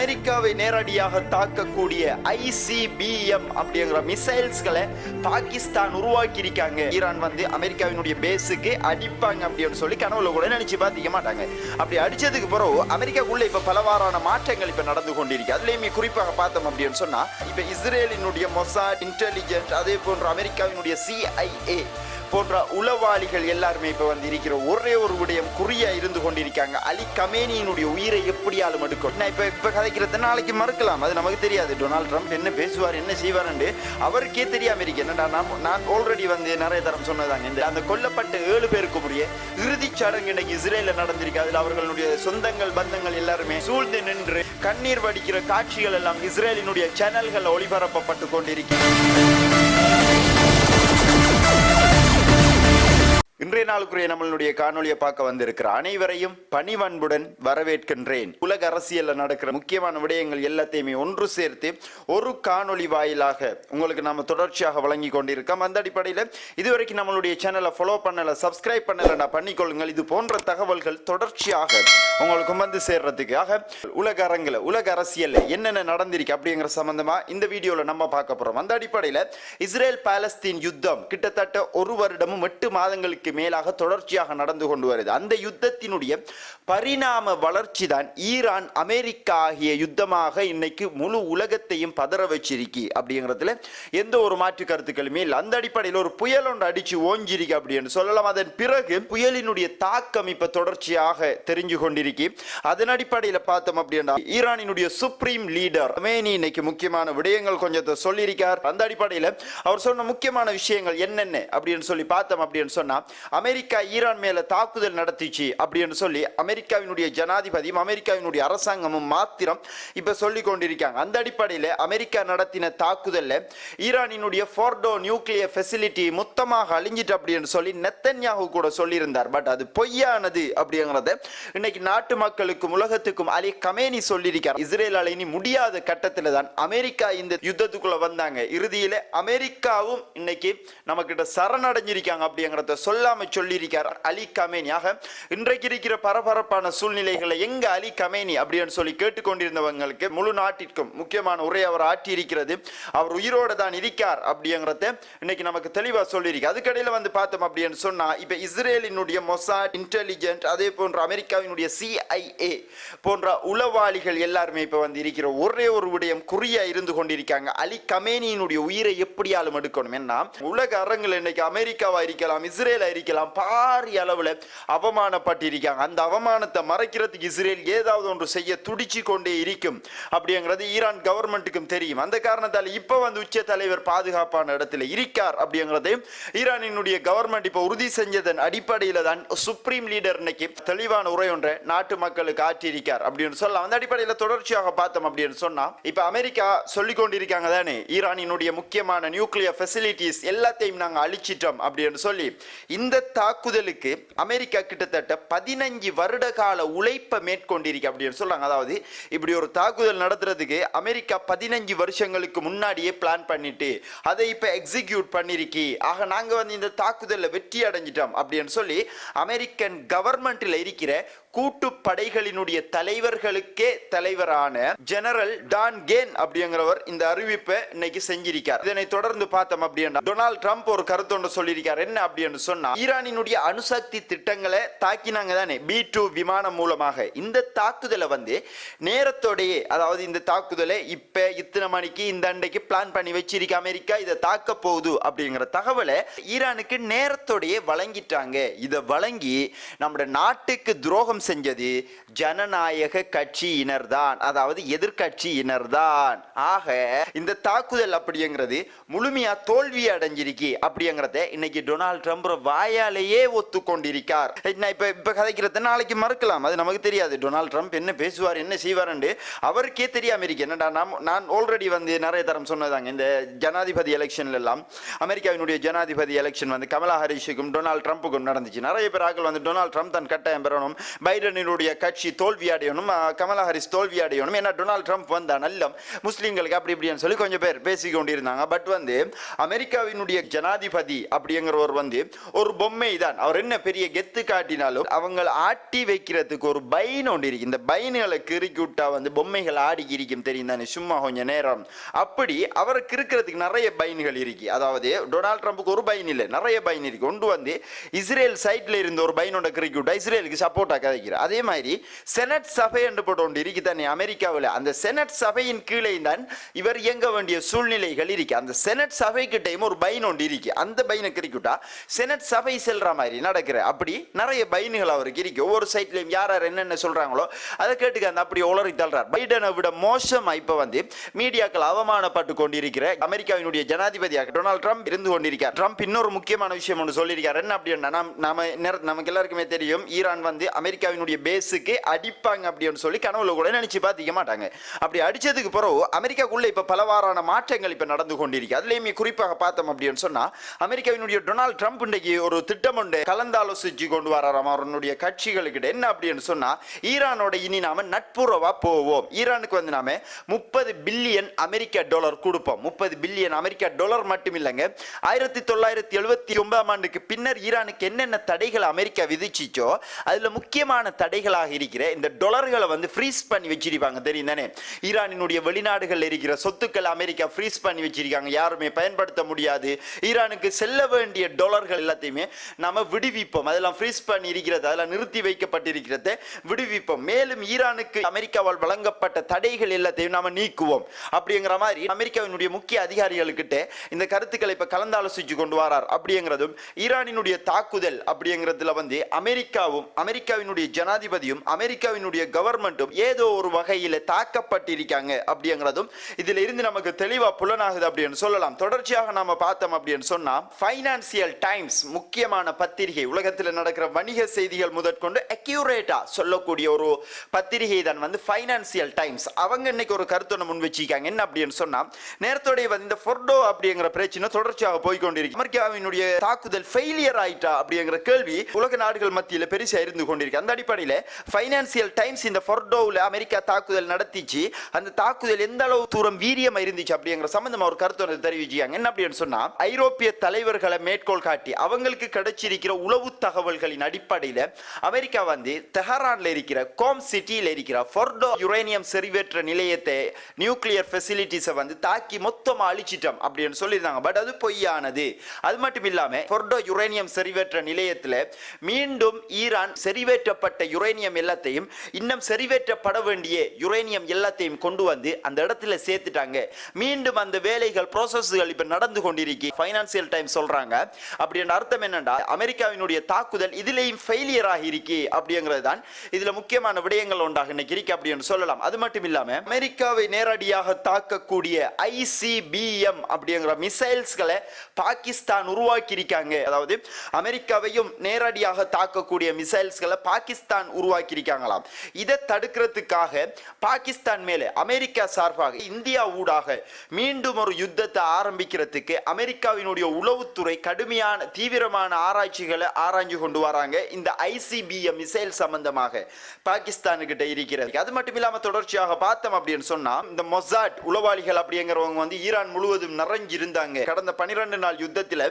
அமெரிக்காவை நேரடியாக தாக்கக்கூடிய ஐசிபிஎம் அப்படிங்கிற மிசைல்ஸ்களை பாகிஸ்தான் உருவாக்கி இருக்காங்க ஈரான் வந்து அமெரிக்காவினுடைய பேஸுக்கு அடிப்பாங்க அப்படின்னு சொல்லி கனவுல கூட நினைச்சு பார்த்திக்க மாட்டாங்க. அப்படி அடிச்சதுக்கு பிறகு அமெரிக்காக்குள்ள இப்ப பலவாறான மாற்றங்கள் இப்ப நடந்து கொண்டிருக்கு. அதுலயுமே குறிப்பாக பார்த்தோம் அப்படின்னு சொன்னா இப்ப இஸ்ரேலினுடைய மொசாட் இன்டெலிஜென்ட் அதே போன்ற அமெரிக்காவினுடைய சிஐஏ போன்ற உளவாளிகள் எல்லாருமே இப்ப வந்து இருக்கிற ஒரே ஒரு விடயம் குறியா இருந்து கொண்டிருக்காங்க. அலி கமேனியினுடைய உயிரை எப்படியாலும் எடுக்கும். நான் இப்ப இப்ப கதைக்கிறத நாளைக்கு மறுக்கலாம். அது நமக்கு தெரியாது. டொனால்ட் ட்ரம்ப் என்ன பேசுவார் என்ன செய்வார்னு அவருக்கே தெரியாம இருக்கு. என்னடா நான் நான் ஆல்ரெடி வந்து நிறைய தரம் சொன்னதாங்க. இந்த அந்த கொல்லப்பட்ட ஏழு பேருக்கு உரிய இறுதிச் சடங்கு இன்னைக்கு இஸ்ரேல நடந்திருக்கு. அதுல அவர்களுடைய சொந்தங்கள் பந்தங்கள் எல்லாருமே சூழ்ந்து நின்று கண்ணீர் வடிக்கிற காட்சிகள் எல்லாம் இஸ்ரேலினுடைய சேனல்கள் ஒளிபரப்பப்பட்டு கொண்டிருக்கிறது இன்றைய நாளுக்குரிய நம்மளுடைய காணொலியை பார்க்க வந்திருக்கிற அனைவரையும் பணிவன்புடன் வரவேற்கின்றேன். உலக அரசியலில் நடக்கிற முக்கியமான விடயங்கள் எல்லாத்தையுமே ஒன்று சேர்த்து ஒரு காணொளி வாயிலாக உங்களுக்கு நம்ம தொடர்ச்சியாக வழங்கி கொண்டிருக்கோம். அந்த அடிப்படையில் இதுவரைக்கும் நம்மளுடைய சேனலை ஃபாலோ பண்ணலை சப்ஸ்கிரைப் பண்ணலைன்னா பண்ணிக்கொள்ளுங்கள். இது போன்ற தகவல்கள் தொடர்ச்சியாக உங்களுக்கு வந்து சேர்றதுக்காக உலக அரங்கில் உலக அரசியலில் என்னென்ன நடந்திருக்கு அப்படிங்கிற சம்பந்தமா இந்த வீடியோவில் நம்ம பார்க்க போகிறோம் அந்த அடிப்படையில் இஸ்ரேல் பாலஸ்தீன் யுத்தம் கிட்டத்தட்ட ஒரு வருடமும் எட்டு மாதங்களுக்கு மேலாக தொடர்ச்சியாக நடந்து கொண்டு வருது. அந்த யுத்தத்தினுடைய பரிணாம வளர்ச்சி தான் ஈரான் அமெரிக்கா ஆகிய யுத்தமாக இன்னைக்கு முழு உலகத்தையும் பதற வச்சிருக்கி அப்படிங்கிறதுல எந்த ஒரு மாற்று கருத்துக்களுமே இல்லை. அந்த அடிப்படையில் ஒரு புயல் ஒன்று அடிச்சு ஓஞ்சிருக்கு அப்படின்னு சொல்லலாம். அதன் பிறகு புயலினுடைய தாக்கம் இப்ப தொடர்ச்சியாக தெரிஞ்சு கொண்டிருக்கி. அதன் அடிப்படையில் பார்த்தோம் அப்படின்னா ஈரானினுடைய சுப்ரீம் லீடர் மேனி இன்னைக்கு முக்கியமான விடயங்கள் கொஞ்சத்தை சொல்லியிருக்கார். அந்த அடிப்படையில் அவர் சொன்ன முக்கியமான விஷயங்கள் என்னென்ன அப்படின்னு சொல்லி பார்த்தோம் அப்படின்னு சொன்னா அமெரிக்கா ஈரான் மேல தாக்குதல் நடத்திச்சு அப்படின்னு சொல்லி அமெரிக்காவினுடைய ஜனாதிபதியும் அமெரிக்காவினுடைய அரசாங்கமும் மாத்திரம் இப்ப சொல்லி கொண்டிருக்காங்க. அந்த அடிப்படையில் அமெரிக்கா நடத்தின தாக்குதல்ல ஈரானினுடைய ஃபோர்டோ நியூக்ளியர் ஃபெசிலிட்டி மொத்தமாக அழிஞ்சிட்டு அப்படின்னு சொல்லி நெத்தன்யாகு கூட சொல்லியிருந்தார். பட் அது பொய்யானது அப்படிங்கிறத இன்னைக்கு நாட்டு மக்களுக்கும் உலகத்துக்கும் அலி கமேனி சொல்லியிருக்கார். இஸ்ரேல் அலைனி முடியாத கட்டத்தில் தான் அமெரிக்கா இந்த யுத்தத்துக்குள்ள வந்தாங்க. இறுதியில அமெரிக்காவும் இன்னைக்கு நம்ம கிட்ட சரணடைஞ்சிருக்காங்க அப்படிங்கிறத சொல்ல இல்லாம சொல்லியிருக்கார். அலி கமேனியாக இன்றைக்கு இருக்கிற பரபரப்பான சூழ்நிலைகளை எங்க அலி கமேனி அப்படின்னு சொல்லி கேட்டுக்கொண்டிருந்தவங்களுக்கு முழு நாட்டிற்கும் முக்கியமான உரை அவர் ஆற்றி இருக்கிறது அவர் உயிரோட தான் இருக்கார் அப்படிங்கிறத இன்னைக்கு நமக்கு தெளிவா சொல்லியிருக்கு அதுக்கடையில வந்து பார்த்தோம் அப்படின்னு சொன்னா இப்ப இஸ்ரேலினுடைய மொசாட் இன்டெலிஜென்ட் அதே போன்ற அமெரிக்காவினுடைய சிஐஏ போன்ற உளவாளிகள் எல்லாருமே இப்ப வந்து இருக்கிற ஒரே ஒரு விடயம் குறியா இருந்து கொண்டிருக்காங்க. அலி கமேனியினுடைய உயிரை எப்படியாலும் எடுக்கணும். என்ன உலக அரங்கில் இன்னைக்கு அமெரிக்காவா இருக்கலாம் இஸ்ரேலா இருக்கலாம். பாரிய அளவில் அவமானப்பட்டிருக்காங்க. அந்த அவமானத்தை மறைக்கிறதுக்கு இஸ்ரேல் ஏதாவது ஒன்று செய்ய துடிச்சு கொண்டே இருக்கும். அப்படிங்கிறது ஈரான் கவர்மெண்ட்டுக்கும் தெரியும். அந்த காரணத்தால் இப்போ வந்து உச்ச தலைவர் பாதுகாப்பான இடத்துல இருக்கார் அப்படிங்கிறதையும் ஈரானினுடைய கவர்மெண்ட் இப்போ உறுதி செஞ்சதன் அடிப்படையில் தான் சுப்ரீம் லீடர் இன்னைக்கு தெளிவான உரை ஒன்றை நாட்டு மக்களுக்கு ஆற்றியிருக்கார் அப்படின்னு சொல்லலாம். அந்த அடிப்படையில் தொடர்ச்சியாக பார்த்தோம் அப்படின்னு சொன்னால் இப்போ அமெரிக்கா சொல்லி கொண்டிருக்காங்க தானே ஈரானினுடைய முக்கியமான நியூக்ளியர் ஃபெசிலிட்டிஸ் எல்லாத்தையும் நாங்கள் அழிச்சிட்டோம் அப்படின்னு சொல்லி இந்த தாக்குதலுக்கு அமெரிக்கா கிட்டத்தட்ட பதினஞ்சு வருட கால உழைப்பை மேற்கொண்டிருக்கு அப்படின்னு சொல்றாங்க. அதாவது இப்படி ஒரு தாக்குதல் நடத்துறதுக்கு அமெரிக்கா பதினஞ்சு வருஷங்களுக்கு முன்னாடியே பிளான் பண்ணிட்டு அதை இப்ப எக்ஸிக்யூட் பண்ணிருக்கி. ஆக நாங்க வந்து இந்த தாக்குதல்ல வெற்றி அடைஞ்சிட்டோம் அப்படின்னு சொல்லி அமெரிக்கன் கவர்மெண்ட்ல இருக்கிற கூட்டு படைகளினுடைய தலைவர்களுக்கே தலைவரான ஜெனரல் டான் கேன் அப்படிங்கிறவர் இந்த அறிவிப்பை இன்னைக்கு செஞ்சிருக்கார். இதனை தொடர்ந்து பார்த்தோம் அப்படின்னா டொனால்ட் ட்ரம்ப் ஒரு கருத்து ஒன்று சொல்லியிருக்கார். என்ன அப்படின்னு சொன்னா ஈரானினுடைய அணுசக்தி திட்டங்களை தாக்கினாங்க தானே? பி டூ விமானம் மூலமாக. இந்த தாக்குதலை வந்து நேரத்தோடையே அதாவது இந்த தாக்குதலை இப்ப இத்தனை மணிக்கு இந்த அண்டைக்கு பிளான் பண்ணி வச்சிருக்க அமெரிக்கா இதை தாக்க போகுது அப்படிங்கிற தகவலை ஈரானுக்கு நேரத்தோடையே வழங்கிட்டாங்க. இதை வழங்கி நம்ம நாட்டுக்கு துரோகம் செஞ்சது ஜனநாயக கட்சியினர் தான். அதாவது எதிர்கட்சியினர் தான். ஆக இந்த தாக்குதல் அப்படிங்கிறது முழுமையா தோல்வி அடைஞ்சிருக்கு அப்படிங்கிறத இன்னைக்கு டொனால்ட் ட்ரம்ப் வாயாலேயே ஒத்துக்கொண்டிருக்கார். நான் இப்போ இப்போ கதைக்கிறத நாளைக்கு மறுக்கலாம். அது நமக்கு தெரியாது. டொனால்ட் ட்ரம்ப் என்ன பேசுவார் என்ன செய்வார்னு அவருக்கே தெரியாமல் இருக்கு என்னடா நாம் நான் ஆல்ரெடி வந்து நிறைய தரம் சொன்னதாங்க. இந்த ஜனாதிபதி எலெக்ஷன்ல எல்லாம் அமெரிக்காவினுடைய ஜனாதிபதி எலெக்ஷன் வந்து கமலா ஹரிஷுக்கும் டொனால்ட் ட்ரம்ப்புக்கும் நடந்துச்சு. நிறைய பேர் ஆக்கள் வந்து டொனால்ட் ட்ரம்ப் தான் கட்டாயம் பெறணும். பைடனினுடைய கட்சி தோல்வி அடையணும் கமலா ஹரிஸ் தோல்வி அடையணும். ஏன்னா டொனால்ட் ட்ரம்ப் வந்தா நல்ல முஸ்லீம்களுக்கு அப்படி இப்படின்னு சொல்லி கொஞ்சம் பேர் பேசிக்கொண்டிருந்தாங்க. பட் வந்து அமெரிக்காவினுடைய ஜனாதிபதி அப்படிங்கிறவர் வந்து ஒரு ஒரு பொம்மை தான். அவர் என்ன பெரிய கெத்து காட்டினாலும் அவங்க ஆட்டி வைக்கிறதுக்கு ஒரு பைன் ஒன்று இருக்கு. இந்த பைன்களை கிறுக்கி விட்டா வந்து பொம்மைகள் ஆடி இருக்கும் தெரியும் தானே? சும்மா கொஞ்சம் நேரம். அப்படி அவருக்கு இருக்கிறதுக்கு நிறைய பைன்கள் இருக்கு. அதாவது டொனால்ட் ட்ரம்ப்புக்கு ஒரு பைன் இல்லை. நிறைய பைன் இருக்கு. கொண்டு வந்து இஸ்ரேல் சைட்ல இருந்த ஒரு பைனோட கிறுக்கி விட்டா இஸ்ரேலுக்கு சப்போர்ட்டா கதைக்கிற அதே மாதிரி செனட் சபை என்று போட்டு ஒன்று இருக்கு தானே அமெரிக்காவில். அந்த செனட் சபையின் கீழே தான் இவர் இயங்க வேண்டிய சூழ்நிலைகள் இருக்கு. அந்த செனட் சபை கிட்டையும் ஒரு பைன் ஒன்று இருக்கு. அந்த பைனை கிரிக்கிட்டா செனட் சபை செல்ற மாதிரி நடக்கிற. அப்படி நிறைய பைனுகள் அவருக்கு இருக்கு. ஒவ்வொரு சைட்லயும் யார் யார் என்னென்ன சொல்றாங்களோ அதை கேட்டுக்க அந்த அப்படி உளறி தள்ளுறார். பைடனை விட மோசமா இப்ப வந்து மீடியாக்கள் அவமானப்பட்டு கொண்டிருக்கிற அமெரிக்காவினுடைய ஜனாதிபதியாக டொனால்ட் ட்ரம்ப் இருந்து கொண்டிருக்கார். ட்ரம்ப் இன்னொரு முக்கியமான விஷயம் ஒன்று சொல்லியிருக்கார். என்ன அப்படின்னா நாம் நாம நமக்கு எல்லாருக்குமே தெரியும் ஈரான் வந்து அமெரிக்காவினுடைய பேஸுக்கு அடிப்பாங்க அப்படின்னு சொல்லி கனவுல கூட நினைச்சு பார்த்திக்க மாட்டாங்க. அப்படி அடிச்சதுக்கு பிறகு அமெரிக்காக்குள்ள இப்ப பலவாறான மாற்றங்கள் இப்ப நடந்து கொண்டிருக்கு. அதுலயுமே குறிப்பாக பார்த்தோம் அப்படின்னு சொன்னா அமெரிக்காவினுடைய டொனால்ட் ட்ரம்ப் இன்றைக்கு ஒரு திட்டம் ஒன்று கலந்தாலோசிச்சு கொண்டு வராராம் அவனுடைய கட்சிகளுக்கிட்ட என்ன அப்படின்னு சொன்னா ஈரானோட இனி நாம நட்புறவா போவோம். ஈரானுக்கு வந்து நாம முப்பது பில்லியன் அமெரிக்க டாலர் கொடுப்போம். முப்பது பில்லியன் அமெரிக்க டாலர் மட்டும் இல்லைங்க. ஆயிரத்தி தொள்ளாயிரத்தி எழுபத்தி ஒன்பதாம் ஆண்டுக்கு பின்னர் ஈரானுக்கு என்னென்ன தடைகள் அமெரிக்கா விதிச்சிச்சோ அதுல முக்கியமான தடைகளாக இருக்கிற இந்த டொலர்களை வந்து ஃப்ரீஸ் பண்ணி வச்சிருப்பாங்க. தெரியும் தானே? ஈரானினுடைய வெளிநாடுகள் இருக்கிற சொத்துக்கள் அமெரிக்கா ஃப்ரீஸ் பண்ணி வச்சிருக்காங்க. யாருமே பயன்படுத்த முடியாது. ஈரானுக்கு செல்ல வேண்டிய டாலர்கள் எல்லாத்தையுமே எல்லாத்தையுமே நாம விடுவிப்போம். அதெல்லாம் ஃப்ரீஸ் பண்ணி இருக்கிறது அதெல்லாம் நிறுத்தி வைக்கப்பட்டிருக்கிறது. விடுவிப்போம். மேலும் ஈரானுக்கு அமெரிக்காவால் வழங்கப்பட்ட தடைகள் எல்லாத்தையும் நாம நீக்குவோம். அப்படிங்கிற மாதிரி அமெரிக்காவினுடைய முக்கிய அதிகாரிகளுக்கிட்ட இந்த கருத்துக்களை இப்ப கலந்தாலோசிச்சு கொண்டு வரார். அப்படிங்கிறதும் ஈரானினுடைய தாக்குதல் அப்படிங்கிறதுல வந்து அமெரிக்காவும் அமெரிக்காவினுடைய ஜனாதிபதியும் அமெரிக்காவினுடைய கவர்மெண்ட்டும் ஏதோ ஒரு வகையில் தாக்கப்பட்டிருக்காங்க அப்படிங்கிறதும் இதுல இருந்து நமக்கு தெளிவா புலனாகுது அப்படின்னு சொல்லலாம். தொடர்ச்சியாக நாம பார்த்தோம் அப்படின்னு சொன்னா ஃபைனான்சியல் டைம்ஸ் முக்கியமான பத்திரிகை. உலகத்தில் நடக்கிற வணிக செய்திகள் முதற்கொண்டு அக்யூரேட்டா சொல்லக்கூடிய ஒரு பத்திரிகை தான் வந்து ஃபைனான்சியல் டைம்ஸ் அவங்க இன்னைக்கு ஒரு கருத்தொன்று முன் வச்சிருக்காங்க. என்ன அப்படின்னு சொன்னா நேரத்தோடைய வந்து இந்த ஃபொர்டோ அப்படிங்கிற பிரச்சனை தொடர்ச்சியாக போய்கொண்டிருக்கு அமெரிக்காவினுடைய தாக்குதல் ஃபெயிலியர் ஆயிட்டா அப்படிங்கிற கேள்வி உலக நாடுகள் மத்தியில் பெருசாக இருந்து கொண்டிருக்கு. அந்த அடிப்படையில் ஃபைனான்சியல் டைம்ஸ் இந்த ஃபொர்டோவில் அமெரிக்கா தாக்குதல் நடத்திச்சு. அந்த தாக்குதல் எந்த அளவு தூரம் வீரியம் இருந்துச்சு அப்படிங்கிற சம்பந்தமா ஒரு கருத்து தெரிவிச்சாங்க என்ன அப்படின்னு சொன்னா ஐரோப்பிய தலைவர்களை மேற்கோள் காட்டி அவங்க அவங்களுக்கு கிடைச்சிருக்கிற உளவு தகவல்களின் அடிப்படையில் அமெரிக்கா வந்து தெஹரான்ல இருக்கிற கோம் சிட்டியில் இருக்கிற ஃபொர்டோ யுரேனியம் செறிவேற்ற நிலையத்தை நியூக்ளியர் ஃபெசிலிட்டிஸை வந்து தாக்கி மொத்தமாக அழிச்சிட்டோம் அப்படின்னு சொல்லியிருந்தாங்க. பட் அது பொய்யானது. அது மட்டும் இல்லாமல் ஃபொர்டோ யுரேனியம் செறிவேற்ற நிலையத்தில் மீண்டும் ஈரான் செறிவேற்றப்பட்ட யுரேனியம் எல்லாத்தையும் இன்னும் செறிவேற்றப்பட வேண்டிய யுரேனியம் எல்லாத்தையும் கொண்டு வந்து அந்த இடத்துல சேர்த்துட்டாங்க. மீண்டும் அந்த வேலைகள் ப்ராசஸ்கள் இப்போ நடந்து கொண்டிருக்கு. ஃபைனான்சியல் டைம் சொல்கிறாங்க அப்படின்னு அர்த்தம் என்னன்னா அமெரிக்காவினுடைய தாக்குதல் இதுலயும் ஃபெயிலியர் ஆகியிருக்கு அப்படிங்கிறது தான் இதில் முக்கியமான விடயங்கள் ஒன்றாக இன்னைக்கு இருக்கு அப்படின்னு சொல்லலாம். அது மட்டும் இல்லாமல் அமெரிக்காவை நேரடியாக தாக்கக்கூடிய ஐசிபிஎம் அப்படிங்கிற மிசைல்ஸ்களை பாகிஸ்தான் உருவாக்கி இருக்காங்க. அதாவது அமெரிக்காவையும் நேரடியாக தாக்கக்கூடிய மிசைல்ஸ்களை பாகிஸ்தான் உருவாக்கி இருக்காங்களாம். இதை தடுக்கிறதுக்காக பாகிஸ்தான் மேலே அமெரிக்கா சார்பாக இந்தியா ஊடாக மீண்டும் ஒரு யுத்தத்தை ஆரம்பிக்கிறதுக்கு அமெரிக்காவினுடைய உளவுத்துறை கடுமையான தீவிரம் தீவிரமான ஆராய்ச்சிகளை ஆராய்ஞ்சு கொண்டு வராங்க. இந்த ஐசிபிஎம் மிசைல் சம்பந்தமாக பாகிஸ்தானுக்கிட்ட இருக்கிறது. அது மட்டும் இல்லாம தொடர்ச்சியாக பார்த்தோம் அப்படின்னு சொன்னா இந்த மொசாட் உளவாளிகள் அப்படிங்கிறவங்க வந்து ஈரான் முழுவதும் நிறைஞ்சிருந்தாங்க. கடந்த பனிரெண்டு நாள் யுத்தத்தில்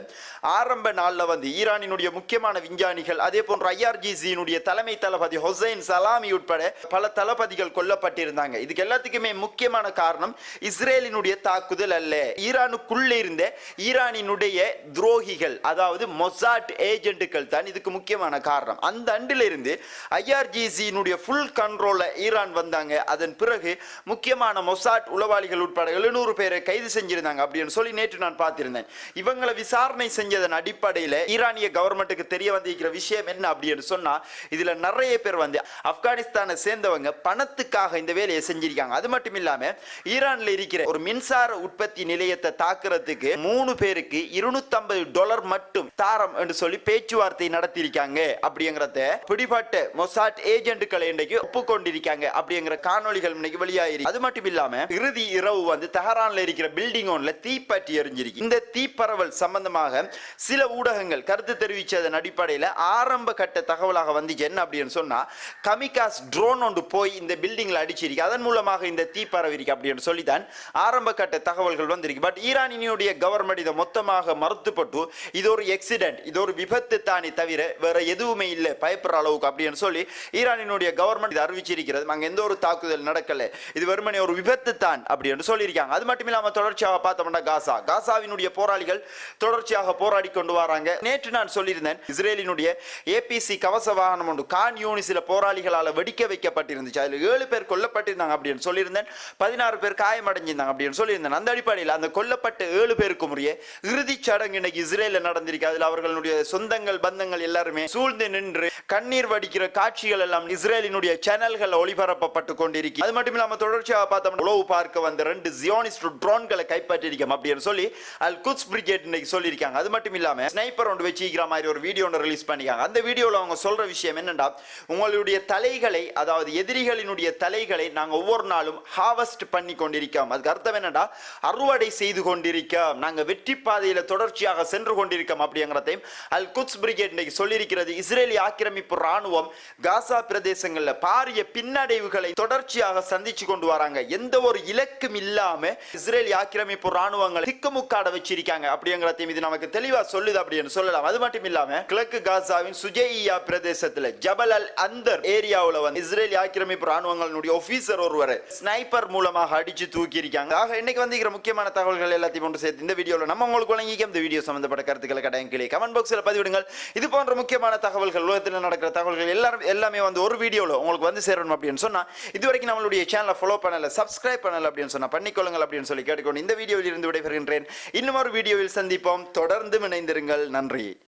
ஆரம்ப நாளில் வந்து ஈரானினுடைய முக்கியமான விஞ்ஞானிகள் அதே போன்ற ஐஆர்ஜிசியினுடைய தலைமை தளபதி ஹொசைன் சலாமி உட்பட பல தளபதிகள் கொல்லப்பட்டிருந்தாங்க. இதுக்கு எல்லாத்துக்குமே முக்கியமான காரணம் இஸ்ரேலினுடைய தாக்குதல் அல்ல. ஈரானுக்குள்ளே இருந்த ஈரானினுடைய துரோகிகள் அதாவது மொசாட் ஏஜென்ட்டுகள் தான் இதுக்கு முக்கியமான காரணம். அந்த அண்டிலிருந்து ஐஆர்ஜிசியினுடைய ஃபுல் கண்ட்ரோலில் ஈரான் வந்தாங்க. அதன் பிறகு முக்கியமான மொசாட் உளவாளிகள் உட்பட எழுநூறு பேரை கைது செஞ்சிருந்தாங்க அப்படின்னு சொல்லி நேற்று நான் பார்த்திருந்தேன். இவங்களை விசாரணை செஞ்சதன் அடிப்படையில் ஈரானிய கவர்மெண்ட்டுக்கு தெரிய வந்திருக்கிற விஷயம் என்ன அப்படின்னு சொன்னால் இதில் நிறைய பேர் வந்து ஆப்கானிஸ்தானை சேர்ந்தவங்க பணத்துக்காக இந்த வேலையை செஞ்சிருக்காங்க. அது மட்டும் இல்லாமல் ஈரானில் இருக்கிற ஒரு மின்சார உற்பத்தி நிலையத்தை தாக்குறதுக்கு மூணு பேருக்கு இருநூத்தம்பது டாலர் மட்டும் தாரம் என்று சொல்லி பேச்சுவார்த்தை நடத்தியிருக்காங்க அப்படிங்கிறத பிடிபட்ட மொசாட் ஏஜென்ட்டுகளை இன்றைக்கு ஒப்புக்கொண்டிருக்காங்க அப்படிங்கிற காணொளிகள் இன்னைக்கு வெளியாயிருக்கு. அது மட்டும் இல்லாம இறுதி இரவு வந்து தெஹரான்ல இருக்கிற பில்டிங் ஒன்ல தீப்பற்றி எரிஞ்சிருக்கு. இந்த தீப்பரவல் சம்பந்தமாக சில ஊடகங்கள் கருத்து தெரிவிச்சதன் அடிப்படையில் ஆரம்ப கட்ட தகவலாக வந்துச்சு என்ன அப்படின்னு சொன்னா கமிகாஸ் ட்ரோன் ஒன்று போய் இந்த பில்டிங்ல அடிச்சிருக்கு. அதன் மூலமாக இந்த தீ பரவிருக்கு அப்படின்னு சொல்லித்தான் ஆரம்ப கட்ட தகவல்கள் வந்திருக்கு. பட் ஈரானினுடைய கவர்மெண்ட் இதை மொத்தமாக மறுத்துப்பட்டு இது ஒரு எக்ஸிடென்ட் இன்சிடென்ட் இது ஒரு விபத்து தானே தவிர வேற எதுவுமே இல்லை. பயப்படுற அளவுக்கு அப்படின்னு சொல்லி ஈரானினுடைய கவர்மெண்ட் இது அறிவிச்சிருக்கிறது. அங்க எந்த ஒரு தாக்குதல் நடக்கல. இது வெறுமனே ஒரு விபத்து தான் அப்படின்னு சொல்லியிருக்காங்க. அது மட்டும் இல்லாம தொடர்ச்சியாக பார்த்தோம்னா காசா. காசாவினுடைய போராளிகள் தொடர்ச்சியாக போராடி கொண்டு வராங்க. நேற்று நான் சொல்லியிருந்தேன் இஸ்ரேலினுடைய ஏபிசி கவச வாகனம் ஒன்று கான் யூனிசில போராளிகளால் வெடிக்க வைக்கப்பட்டிருந்துச்சு. அதில் ஏழு பேர் கொல்லப்பட்டிருந்தாங்க அப்படின்னு சொல்லியிருந்தேன். பதினாறு பேர் காயமடைஞ்சிருந்தாங்க அப்படின்னு சொல்லியிருந்தேன். அந்த அடிப்படையில் அந்த கொல்லப்பட்ட ஏழு பேருக்கும் உரிய இறுதிச் சடங்கு இன்னைக்கு இஸ்ரேலில் நடந்திருக்கு. அதில் அவர் அவர்களுடைய சொந்தங்கள் பந்தங்கள் எல்லாருமே சூழ்ந்து நின்று கண்ணீர் வடிக்கிற காட்சிகள் எல்லாம் இஸ்ரேலினுடைய சேனல்கள் ஒளிபரப்பப்பட்டு கொண்டிருக்கு அது மட்டும் இல்லாம தொடர்ச்சியாக பார்த்தோம் உளவு பார்க்க வந்த ரெண்டு ஜியோனிஸ்ட் ட்ரோன்களை கைப்பற்றிருக்கோம் அப்படின்னு சொல்லி அல் குட்ஸ் பிரிகேட் இன்னைக்கு சொல்லியிருக்காங்க. அது மட்டும் இல்லாம ஸ்னைப்பர் ஒன்று வச்சிருக்கிற மாதிரி ஒரு வீடியோ ஒன்று ரிலீஸ் பண்ணிக்காங்க அந்த வீடியோவில் அவங்க சொல்ற விஷயம் என்னன்னா உங்களுடைய தலைகளை அதாவது எதிரிகளினுடைய தலைகளை நாங்கள் ஒவ்வொரு நாளும் ஹார்வெஸ்ட் பண்ணி கொண்டிருக்கோம். அதுக்கு அர்த்தம் என்னடா அறுவடை செய்து கொண்டிருக்கோம். நாங்கள் வெற்றி பாதையில் தொடர்ச்சியாக சென்று கொண்டிருக்கோம் அப்படிங்கிற அப்படிங்கிறதையும் அல் குட்ஸ் பிரிகேட் இன்னைக்கு சொல்லியிருக்கிறது. இஸ்ரேலி ஆக்கிரமிப்பு ராணுவம் காசா பிரதேசங்கள்ல பாரிய பின்னடைவுகளை தொடர்ச்சியாக சந்திச்சு கொண்டு வராங்க. எந்த ஒரு இலக்கும் இல்லாம இஸ்ரேலி ஆக்கிரமிப்பு ராணுவங்களை திக்குமுக்காட வச்சிருக்காங்க. அப்படிங்கிறதையும் இது நமக்கு தெளிவா சொல்லுது அப்படின்னு சொல்லலாம். அது மட்டும் இல்லாம கிழக்கு காசாவின் சுஜேயியா பிரதேசத்தில் ஜபல் அல் அந்தர் ஏரியாவில் வந்து இஸ்ரேலி ஆக்கிரமிப்பு ராணுவங்களுடைய ஆபீசர் ஒருவர் ஸ்னைப்பர் மூலமாக அடிச்சு தூக்கி இருக்காங்க ஆக இன்னைக்கு வந்து முக்கியமான தகவல்கள் எல்லாத்தையும் கொண்டு சேர்த்து இந்த வீடியோவில் நம்ம உங்களுக்கு வழங்கிக்க இந்த வீடியோ சம்பந்தப்பட்ட கருத்துக்களை கட்டாயம் கமெண்ட் பாக்ஸில் பதிவிடுங்கள். இது போன்ற முக்கியமான தகவல்கள் உலகத்தில் நடக்கிற தகவல்கள் எல்லாரும் எல்லாமே வந்து ஒரு வீடியோவில் உங்களுக்கு வந்து சேரணும் அப்படின்னு சொன்னால் இது வரைக்கும் நம்மளுடைய சேனலை ஃபாலோ பண்ணல சப்ஸ்கிரைப் பண்ணல அப்படின்னு சொன்னால் பண்ணிக்கொள்ளுங்கள் அப்படின்னு சொல்லி கேட்டுக்கொண்டு இந்த வீடியோவில் இருந்து விடைபெறுகின்றேன். இன்னும் ஒரு வீடியோவில் சந்திப்போம். தொடர்ந்து இணைந்திருங்கள். நன்றி.